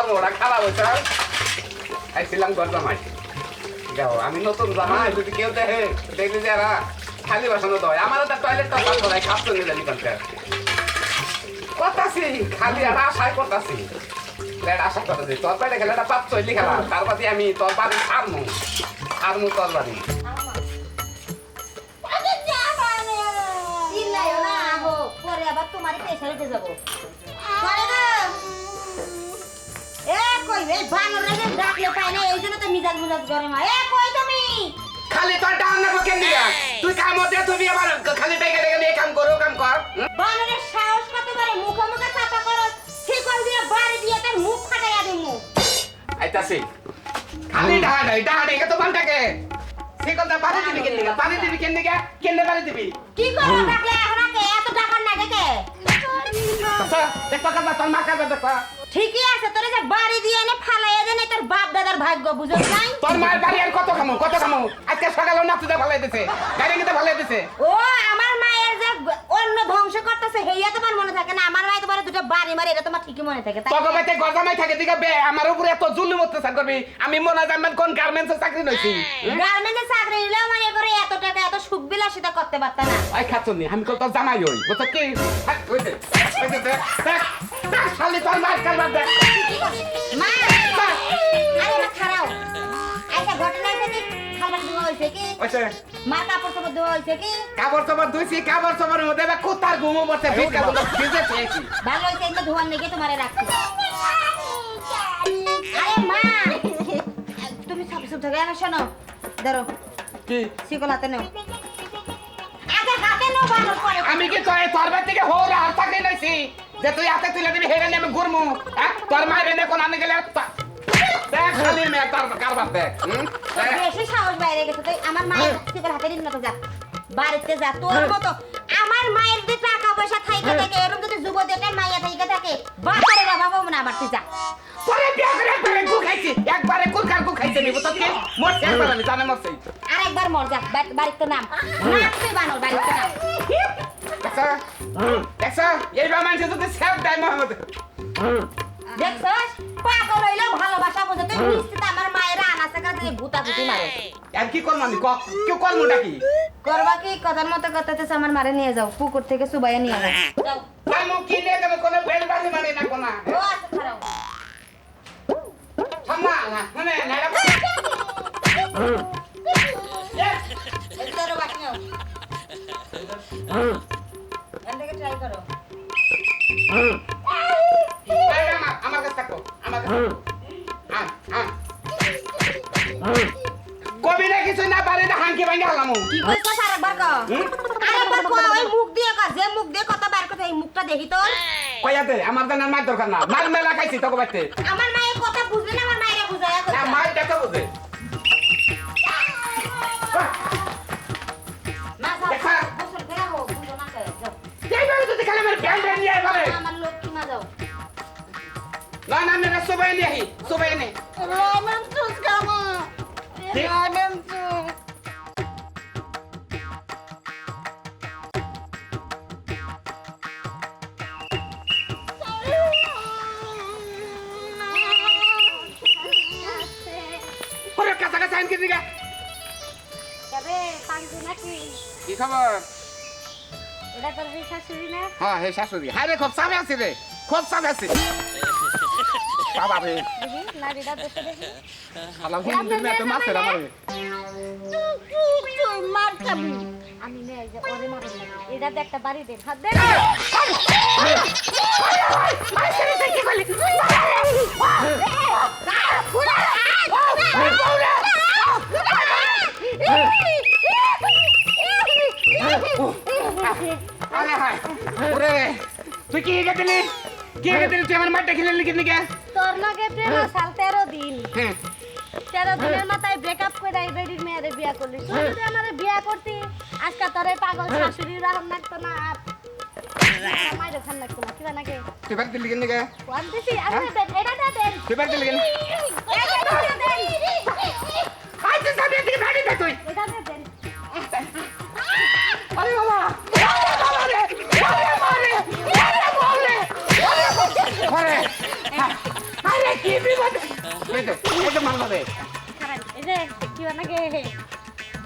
কর্মটা খারাপ হয়েছে আইছিলাম ঘর জামাই যাও আমি নতুন জামাই যদি কেউ দেখে দেখলি যে এরা খালি বাসন তো টয়লেট তো পাস করাই খাচ্ছ নিয়ে জানি কোনটা? করতাছি খালি আর আশাই করতাছি। লেট আশা করতেছি। তোর পাইলে খেলাটা পাপ চলি খেলা। তার বাদে আমি তোর বাড়ি ছাড়মু ছাড়মু তোর বাড়ি। পরে আবার তোমার পেছনে যাব। এ কই রে বানরে যে ডাকলে না এই জন্য তো মিজাজ মিজাজ গরম হয় এ কই তুমি? খালি তোর ডাউন না কেন দিয়া তুই কাম হতে তুই আবার খালি টাইকে টাইকে নিয়ে কাম করো কাম কর বানরের সাহস কত পারে মুখে মুখে চাপা করো। ঠিক দিয়ে বাড়ি দিয়ে তার মুখ ফাটাইয়া দিমু আইতাছি। খালি ডাহা ডাই ডাহা ডাই তো বানটাকে সে পানি দিবি কেন দিগা পানি দিবি কেন দিগা কেন পানি দিবি? কি করব ডাকলে এখন আগে এত ডাকার না আচ্ছা দেখো কথা তোর মা কাছে দেখো। ঠিকই আছে তোরে যে বাড়ি দিয়ে এনে ফালাইয়া দেনে তোর বাপ দাদার ভাগ্য বুঝছ নাই? তোর মায়ের বাড়ি আর কত খামু কত খামু? আজকে সকালে নাচতে ভালো দিছে গাড়ি কিনতে ভালো দিছে ও আমার মায়ের যে অন্য ধ্বংস করতেছে হেইয়া তোমার মনে থাকে না? আমার মায়ের তোমার দুটো বাড়ি মারে এটা তোমার ঠিকই মনে থাকে তোকে বাইতে গজামাই থাকে দিকে বে আমার উপরে এত জুলুম অত্যাচার করবি আমি মনে জানবেন কোন গার্মেন্টসে চাকরি নইছি গার্মেন্টে চাকরি নিলেও মানে করে এত টাকা এত সুখ বিলাসিতা করতে পারতা না। আই খাচ্ছি আমি কল তোর জামাই হই বুঝছ কি? ওই দে, ওই দে, দেখ, দেখ, শালি তোর মায়ের কারবার দেখ। মা আরে মা খারাও। আচ্ছা ঘটনা আছে কি খাবার দেওয়া হয়েছে কি? ওইসে মার কাপড় চাপড় দেওয়া হয়েছে কি? কাপড় চাপড় ধুইছি কাপড় চাপড়ের মধ্যে এবার কুত্তার ঘুমো পড়ছে ভিজকা বন্ধ ভিজে পেয়েছি ভালো হয়েছে এগুলো ধোয়ার লেগে তোমারে রাখছি। আরে মা! তুমি সব সব থেকে না শোনো। ধরো। কি? শিকল হাতে নাও। আগে হাতে নাও ভালো করে। আমি কি তোর তোর থেকে হোর হাত থাকলে নাইছি? যে তুই হাতে তুলে দিবি হেরে আমি ঘুরমু হ্যাঁ? তোর মায়ের এনে কোন আনে গেলে তা- দেখ খালি মেয়ে তার কারবার দেখ। বেশি সাহস বাইরে গেছে তাই আমার মায়ের শিকল হাতে দিন না তো যা বাড়িতে যা তোর মতো আমার মায়ের যে টাকা পয়সা থাইকে থাকে এরকম যদি যুব দেটা মাইয়া থাইকে থাকে বাবা বাবা না আমার তুই যা। তোরে বিয়া করে একবারে গু খাইছি একবারে কার গু খাইছে নিব তো কি মরছে একবার আমি জানে মরছে। আরেকবার মর যা বাড়িতে নাম। নাম তুই বানর বাড়িতে নাম। দেখছা দেখছা? এইবার মানুষ যদি সেফ দেয় মোহাম্মদ। দেখছস? পাগল হইল ভালোবাসা বোঝে তুই মিষ্টিতে আমার মায়ের আনাসে কাছে ভূতা ভূতি মারে? আর কি করব আমি? ক কেউ করবোটা কি করবা কি? কথার মতো কথাতেছে আমার মারে নিয়ে যাও। পুকুর থেকে সুবাইয়া নিয়ে যাও। মুখ কি নিয়ে যাবে? কোনো বেল বাজি মানে না কোনা। ও আচ্ছা খারাপ ঠান্ডা না মানে নাইরা আরেকবার কও ওই মুখ দিয়ে কও যে মুখ দিয়ে কথা বার করতে এই মুখটা দেখি তো কইয়াতে আমার জানার মার দরকার না। মার মেলা খাইছি তোকে বাইতে আমার মায়ের কথা বুঝলে না আমার মায়ের বুঝায়া না কইতা মার বুঝে। না কে না না সবাই নিয়ে আহি সবাই নে। রামেন তুস কামো রামেন কাছা দিগা তবে পাঁচু নাকি কি খবর এটা তোর এই শাশুড়ি না হ্যাঁ হে শাশুড়ি হ্যাঁ রে খুব সামনে আছে রে খুব সামনে আছে বাবা রে নারীটা দেখে দেখি শালা হুম দিন এত মাছের আমার মার খাবি আমি নে এই যে ওরে এটা একটা বাড়ি দে হাত দে আরে হায় ওরে তুই কি হেগে কি হেগে তুই আমার মাঠটা খেলে লিখে নিকে তোর লগে প্রেম সাল তেরো দিন হ্যাঁ তেরো দিনের মাথায় ব্রেকআপ করে এই বেডির মেয়েরে বিয়া করলি তুই যদি আমারে বিয়া করতি আজকে তোর এই পাগল শাশুড়ি রাহম লাগতো না মায়ের খান লাগতো না কিবা নাকি তুই বাড়ি দিলি নিকে ওয়ান দিছি আমি এটা দেন তুই বাড়ি দিলি কেন এটা দে দেন সামনে দিকে বাড়ি দে তুই। এটা দে দেন। আরে বাবা আরে বাবা রে আরে বাবা রে আরে বাবা রে। আরে বাবা কি বিপদ। এই তো এই তো মারলো রে। এই যে কি নাকি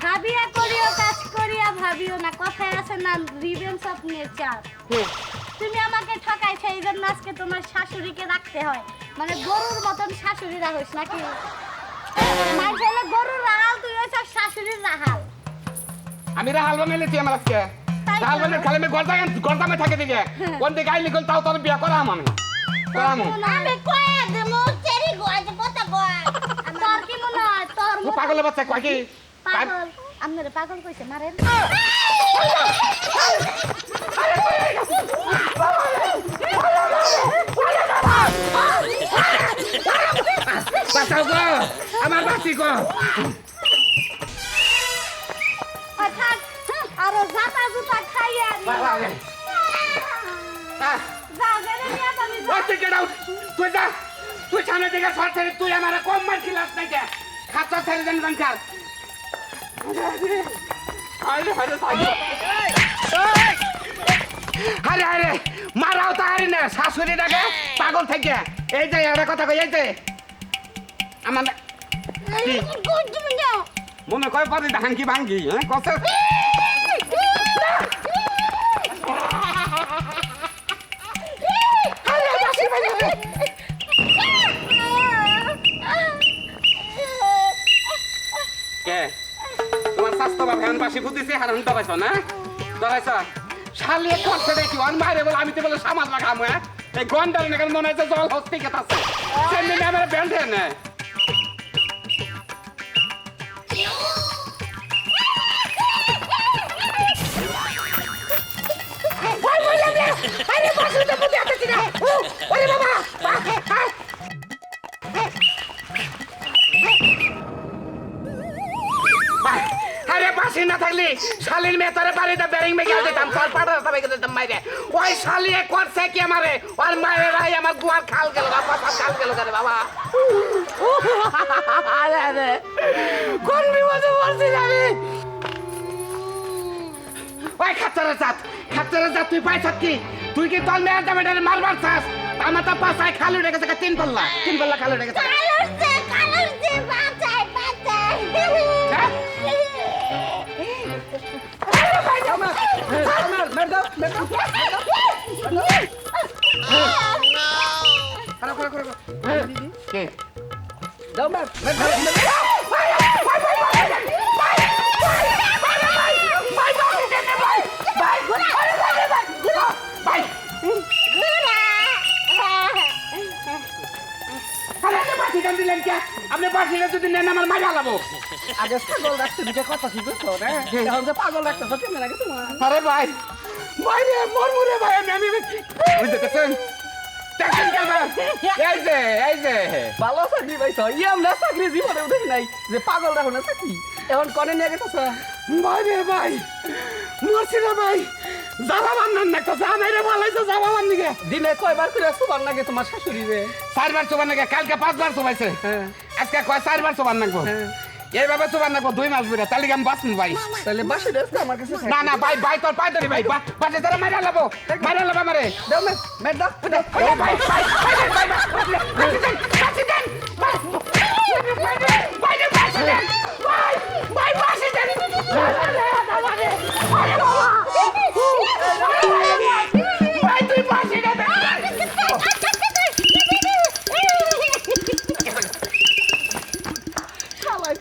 ভাবিয়া করিও কাজ করিয়া ভাবিও না কথায় আছে না রিভেন্স অফ নেচার তুমি আমাকে ঠকাইছো এই জন্য আজকে তোমার শাশুড়িকে রাখতে হয়। মানে গরুর মতন শাশুড়ি রাখোস নাকি মানুষ হলো গরুর রাহাল তুই হয়েছ শাশুড়ির রাহাল। আমি রাহাল বানাইলেছি আমার আজকে। রাহাল বানাই খালি আমি গর্দা গর্দামে থাকে দিকে। কোন দিকে আইলি কল তাও তোর বিয়া করাম আমি। করাম। আমি কয়ে দেবো চেরি গোয়াতে কত গোয়া তোর কি মনে হয়? তোর ও পাগলের বাচ্চা কয় কি? পাগল। আপনারে পাগল কইছে মারেন। বাঁচাও গো আমার বাঁচি গো তুই যা। তুই সামনে দিকে সর ছেড়ে তুই আমার কম মার খিলাস নাই কে? খাচ্ছা ছেড়ে দেন বাঙ্কার আরে আরে আরে আরে মারাও তো আরে না শাশুড়ি ডাকে পাগল থেকে। এই যে একটা কথা কই এই যে। আমার মনে কয় পারি কি ভাঙ্গি হ্যাঁ কত কে? তোমার স্বাস্থ্য বা ভ্যান পাশে বুদ্ধিছে হারান দবাইছ না? দবাইছ শালি করছে দেখি অন মারে বলে আমি তো বলে সামাজ লাগাম হ্যাঁ? এই গন্ডাল নাকি মনে হচ্ছে জল হস্তি কেত আছে সেমনি আমার ব্যান্ড না? শালির মেয়ে তোরে বাড়িতে ব্যারিং মেগে দিতাম তোর পাড়া সবাই দিতাম মাইরে। ওই শালি করছে কি আমারে? ওর মায়ের রাই আমার গুয়ার খাল গেল বাবা খাল গেল করে বাবা। আরে আরে। কোন বিপদে পড়ছি আমি? ওই খাচ্চারে জাত খাচ্চারে জাত তুই পাইছ কি? তুই কি তোর মেয়ের দামে মারবার চাস আমার তো পাশায় খালু রেখে থেকে তিন পাল্লা তিন পাল্লা খালু রেখে কে? ভাই আরে আপনি বাসিটা যদি নেন আমার মাঝে আলাবো আগে পাগল রাখতে দিকে কথা কি বুঝছ না এখন যে পাগল রাখতেছো কেমন লাগে তোমার? আরে ভাই ভাই রে মর মরে ভাই আমি আমি ওই দেখেছেন? দেখেন কেন এই যে এই যে। ভালো চাকরি পাইছ ইয়ে আমরা চাকরি জীবনে দেখি নাই যে পাগল রাখো না চাকরি। এখন কনে নিয়ে গেতেছ? ভাই রে ভাই মরছি রে ভাই। যাবা বান্নান না তো জানাই রে ভালাইছে যাবা বান দিকে দিনে কয়বার করে সুবার লাগে তোমার শাশুড়ি রে? চারবার চোবান নাকি? কালকে পাঁচবার চোবাইছে হ্যাঁ। আজকে কয়? চারবার চোবান নাকবো হ্যাঁ। এইভাবে চোবান নাকবো দুই মাস বেড়ে তাহলে আমি বাঁচবো ভাই তাহলে বাসে দেখো আমার কাছে না না ভাই ভাই তোর পাই ধরি ভাই বাসে তারা মারা লাবো মারা লাবো আমারে দাও মে মেট দাও দাও ভাই ভাই ভাই ভাই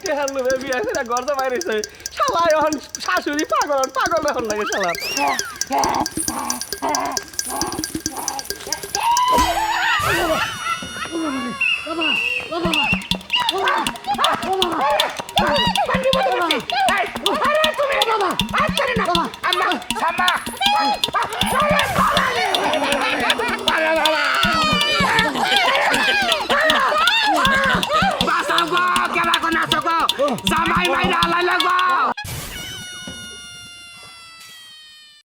টেহার লোভে বিয়ে হয়েছে না গর্দা বাইরে এখন শাশুড়ি পাগল পাগল এখন লাগে শালা। বাবা বাবা।